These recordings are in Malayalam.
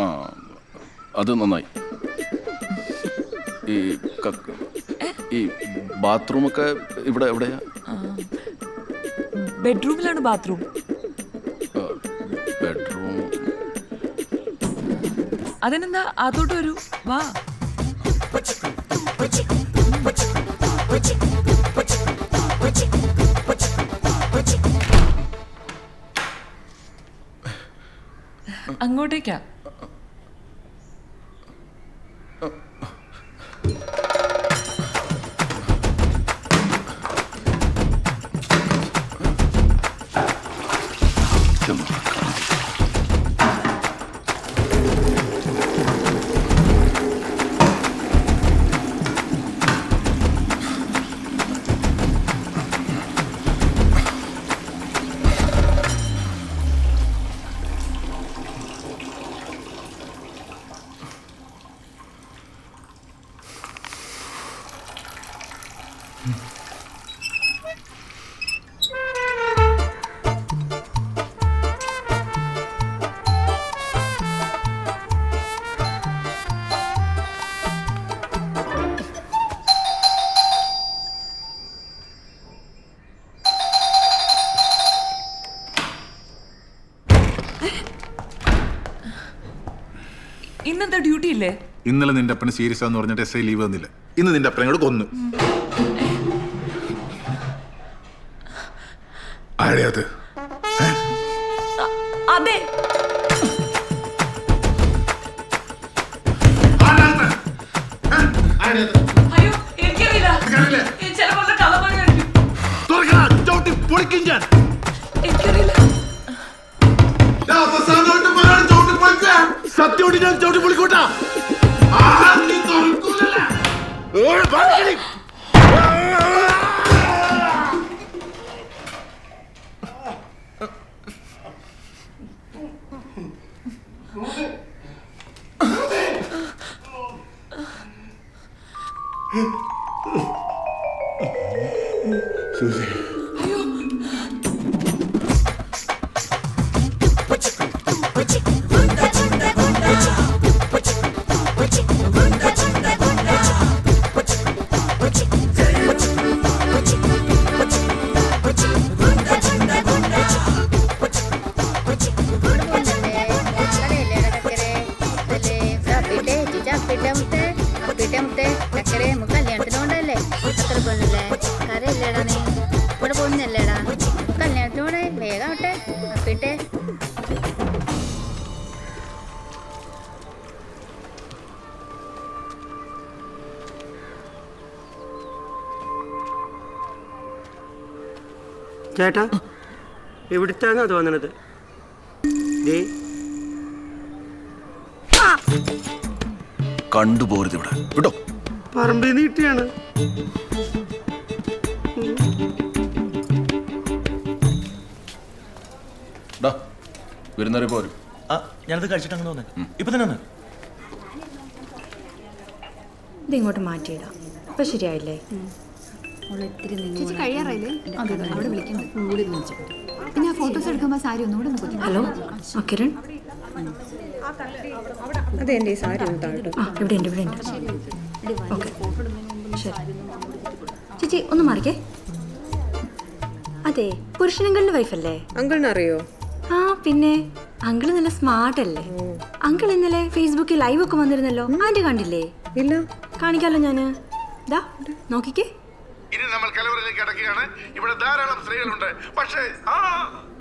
ആ അത് നന്നായി. ഈ ക- ഈ ബാത്റൂമൊക്കെ ഇവിടെ എവിടെയാ? ബെഡ്റൂമിലാണ് ബാത്റൂം. ബെഡ്റൂം. അതിനെന്താ അതോട്ട് വരൂ? വാ. അങ്ങോട്ടേക്കാ. ഡ്യൂട്ടി ഇല്ലേ ഇന്നലെ നിന്റെ അപ്പന് സീരിയസ് ആന്ന് പറഞ്ഞിട്ട് എസ് ഐ ലീവ് തന്നില്ല. ഇന്ന് നിന്റെ അപ്പനെ കൂടെ കൊന്നു. ആരെയാ അത്. അതെ. അയ്യോ എനിക്കറിയില്ല. ചിലപ്പോ ഒന്ന് കള്ളപ്പണി കാണിക്കും. എനിക്കറിയില്ല. സത്യോട് ഞാൻ ചവിട്ടി പൊളിക്കൂട്ടാ? 嗯嗯 കല്യാണത്തിനോടെ വേഗം ആവട്ടെ. അപ്പിട്ടെ ചേട്ടാ എവിടുത്താന്നാ തോന്നണത് ദേ. കണ്ടുപോരുത് ഇവിടെ. വിട്ടോ. പറമ്പിൽ നിന്ന് വരുന്നവരെ പോരും. ആ ഞാനത് കഴിച്ചിട്ട് അങ്ങനെ വന്നേ ഇപ്പൊ തന്നെ ഇത് ഇങ്ങോട്ട് മാറ്റിയിടാം. ഇപ്പൊ ശരിയായില്ലേ? പിന്നെ ആ ഫോട്ടോസ് എടുക്കുമ്പോൾ സാരി ഒന്നുകൂടെ ഒന്ന് ഹലോ ആ കിരൺ അതെ എന്റെ ഈ സാരി ഒന്ന് താഴോട്ട് ആ ഇവിടെ ഉണ്ട് ഇവിടെ ഉണ്ട്. ഓക്കെ. ശരി. ചേച്ചി ഒന്ന് മാറിക്കേ. അതെ പുരുഷനങ്കളുടെ വൈഫല്ലേ അങ്കളിനറിയോ പിന്നെ അങ്കിൾ നല്ല സ്മാർട്ട് അല്ലേ? അങ്കിൾ ഇന്നലെ ഫേസ്ബുക്കിൽ ലൈവ് ഒക്കെ വന്നിരുന്നല്ലോ. ആന്റി കണ്ടില്ലേ? ഇല്ല. കാണിക്കാലോ ഞാൻ? ദാ നോക്കിക്കേ. ഇനി നമ്മൾ കലവറിലേക്ക് അടക്കുകയാണ് ഇവിടെ ധാരാളം സ്ത്രീകളുണ്ട്. പക്ഷേ ആ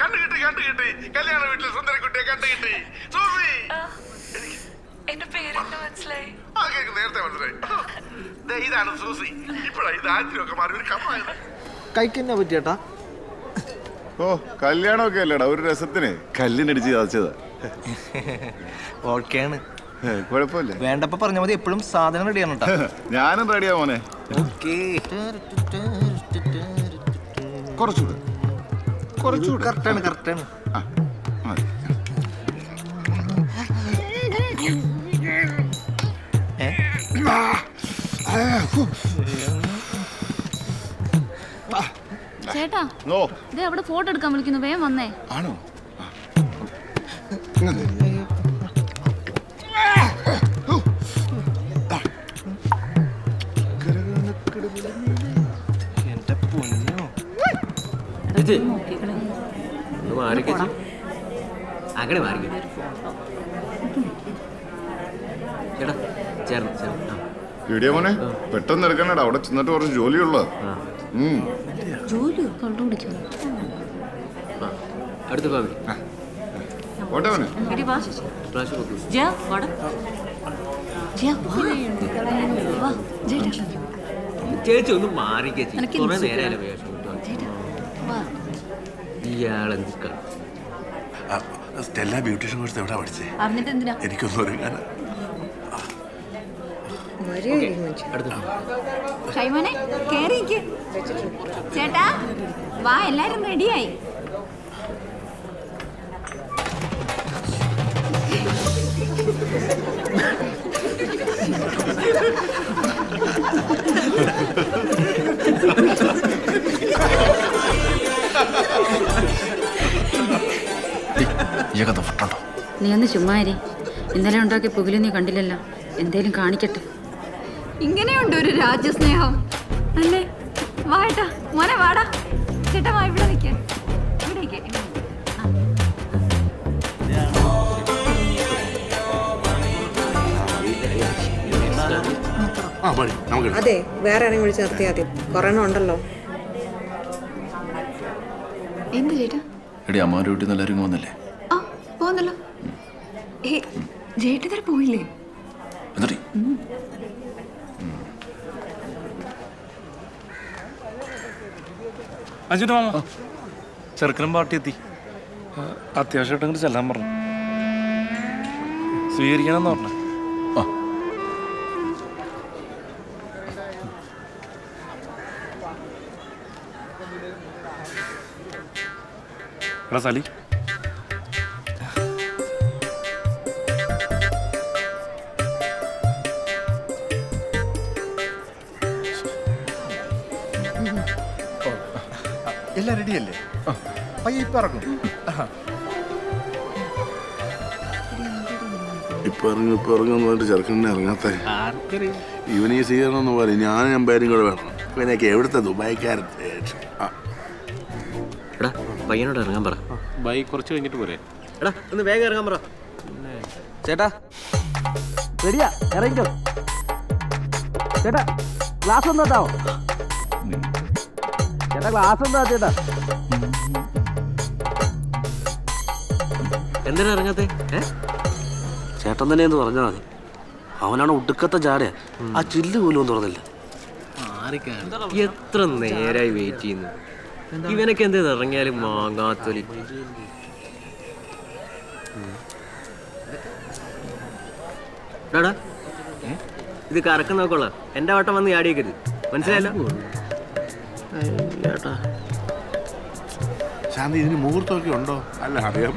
കണ്ടു കിട്ടി കണ്ടു കിട്ടി. കല്യാണ വീട്ടിൽ സുന്ദരക്കുട്ടിയെ കണ്ടു കിട്ടി. സൂസി എന്റെ പേരെന്താ മനസ്സിലായി? ആ കേക്ക് നേരത്തെ മനസ്സിലായി. ദേ, ഇതാണ് സൂസി. ഇപ്പോഴാ ഇത് ആദ്യമൊക്കെ മാറി. ഒരു കമ്മായത് കഴിക്കുന്ന പറ്റിയേട്ടാ? ഓ കല്യാണമൊക്കെ അല്ലേടാ ഒരു രസത്തിന്. കല്ലിനടിച്ച് ചതച്ചതാ. ഓക്കെയാണ് ഏ, കുഴപ്പമില്ല. വേണ്ടപ്പോ പറഞ്ഞ മതി എപ്പോഴും സാധനം റെഡിയാണ് കേട്ടോ ഞാനും റെഡിയാ മോനെ. കുറച്ചുകൂടെ. കുറച്ചുകൂടെ. കറക്റ്റാണ് കറക്റ്റാണ് ആ മതി. ചേട്ടാ ഓ ഇത് അവിടെ ഫോട്ടോ എടുക്കാൻ വിളിക്കുന്നു. വേഗം വന്നേ. ആണോ. എന്റെ പൊന്നോ. അങ്ങനെ മാറി ചേട്ടാ ചേർന്ന് ചേർന്ന്. ആ. വീഡിയോ മോനെ പെട്ടെന്ന് എടുക്കണടാ. അവിടെ ചെന്നിട്ട് കുറച്ച് ജോലിയുള്ള ജോലി അടുത്ത ഫാമിലി ഓട്ടെ മോനെ. പ്രാവശ്യം നോക്കൂ. ചേച്ചി ഒന്ന് മാറിക്കേ ചേച്ചി. കുറെ ഇയാളെന്ത് സ്റ്റെല്ല ബ്യൂട്ടീഷ്യൻ കോഴ്സ് എവിടെ പഠിച്ചേ? എനിക്കൊന്നും ഷൈമോനെ കേറിക്ക് ചേട്ടാ വാ എല്ലാരും റെഡിയായി. നീ ഒന്ന് ചുമ്മാരി ഇന്നലെ ഉണ്ടാക്കിയ പുകിൽ നീ കണ്ടില്ലല്ലോ. എന്തേലും കാണിക്കട്ടെ. ഒരു രാജ്യസ്നേഹം. അല്ലേ? വാട്ടാ മോനെ വാടാ. ചേട്ടാ വാ ഇവിടെ നിൽക്കാൻ ഇവിടേക്ക് അതെ വേറെ ആരെങ്കിലും വിളിച്ച് നിർത്തിയാൽ മതി. കൊറോണ ഉണ്ടല്ലോ. എന്ത് ചേട്ടാ? എടി അമ്മാരുടെ വീട്ടിൽ നിന്ന് എല്ലാവരും വന്നല്ലേ? ആ പോന്നല്ലോ. ഏ ജേട്ടൻ പോയില്ലേ? എന്നിട്ട് അഞ്ചിട്ട് മാമ. ചെറുക്കനും പാർട്ടി എത്തി. അത്യാവശ്യമായിട്ട് അങ്ങോട്ട് ചെല്ലാൻ പറഞ്ഞു. സ്വീകരിക്കണം എന്ന് പറഞ്ഞു. ആ. എടാ സലി. എല്ലാം റെഡിയല്ലേ പയ്യെ ഇപ്പൊ ഇറങ്ങും. ഇപ്പൊ ഇറങ്ങും ഇപ്പൊ ഇറങ്ങും പറഞ്ഞിട്ട് ചെറുക്കനെ ഇറങ്ങാത്ത. ഇവന് ഈ സ്വീകരണം എന്ന് പറയും ഞാനും എമ്പാരും കൂടെ വേണം ഇവനൊക്കെ എവിടുത്തെ ദുബായിക്കാരൻ? ആ, എടാ പയ്യനോട് ഇറങ്ങാൻ പറ. ബൈക്ക് കുറച്ച് കഴിഞ്ഞിട്ട് പോരെ. എടാ ഒന്ന് വേഗം ഇറങ്ങാൻ പറ. ചേട്ടാ റെഡിയാ ഇറങ്ങിക്കോ. ചേട്ടാ ഗ്ലാസ് ഒന്ന് ചേട്ടാ ക്ലാസ് എന്താ ചേട്ടാ എന്തിനാ ഇറങ്ങാത്തെ? ഏ? ചേട്ടൻ തന്നെ എന്ന് പറഞ്ഞാൽ മതി. അവനാണ് ഒടുക്കത്തെ ചാട ആ ചില്ല് പോലും ഒന്നും തുറന്നില്ല. എത്ര നേരായി വെയിറ്റ് ചെയ്യുന്നു. ഇവനൊക്കെ എന്ത് ഇറങ്ങിയാലും മാങ്ങാത്തൊലി. ഇത് കറക്കം നോക്കോളാം. എന്റെ വട്ടം വന്ന് ചാടിയേക്കരുത്. മനസ്സിലായല്ലോ? ചേട്ടാ ശാന്തി ഇതിന് മുഹൂർത്തമൊക്കെ ഉണ്ടോ? അല്ല അറിയാൻ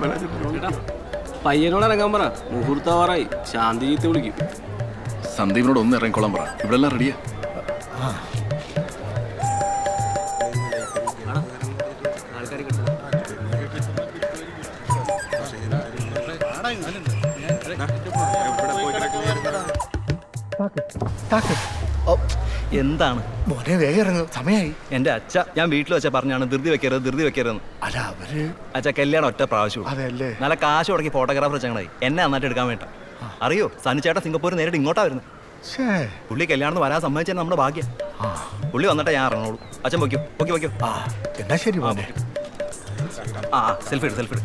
പയ്യനോട് ഇറങ്ങാൻ പറ. മുഹൂർത്താവാറായി. ശാന്തി ചീത്ത വിളിക്കും. സന്ദീപിനോട് ഒന്ന് ഇറങ്ങിക്കോളാൻ പറ. ഇവിടെ എല്ലാം റെഡിയാ Так. കിട്ടും എന്താണ്? മോനെ വേഗം ഇറങ്ങും. സമയായി. എന്റെ അച്ഛ ഞാൻ വീട്ടിൽ വെച്ചാൽ പറഞ്ഞാണ് ധൃതി വെക്കരുത് ധൃതി വെക്കരുത് അല്ല അവർ അച്ഛ കല്യാണം ഒറ്റ പ്രാവശ്യം അതല്ലേ നല്ല കാശ് മുടക്കി ഫോട്ടോഗ്രാഫർ ചങ്ങളായി എന്നെ നന്നായിട്ട് എടുക്കാൻ വേണ്ട. അറിയോ? സനിച്ചേട്ടൻ സിംഗപ്പൂർ നേരിട്ട് ഇങ്ങോട്ടാ വരുന്നത്. പുള്ളി കല്യാണത്തിന് വരാൻ സമ്മതിച്ചാൽ നമ്മുടെ ഭാഗ്യം. പുള്ളി വന്നിട്ടേ ഞാൻ ഇറങ്ങുള്ളൂ. അച്ഛൻ പൊയ്ക്കോ പൊക്കി പൊയ്ക്കോ. ആ എന്നാ ശരി ആ സെൽഫി എടു സെൽഫി എടു.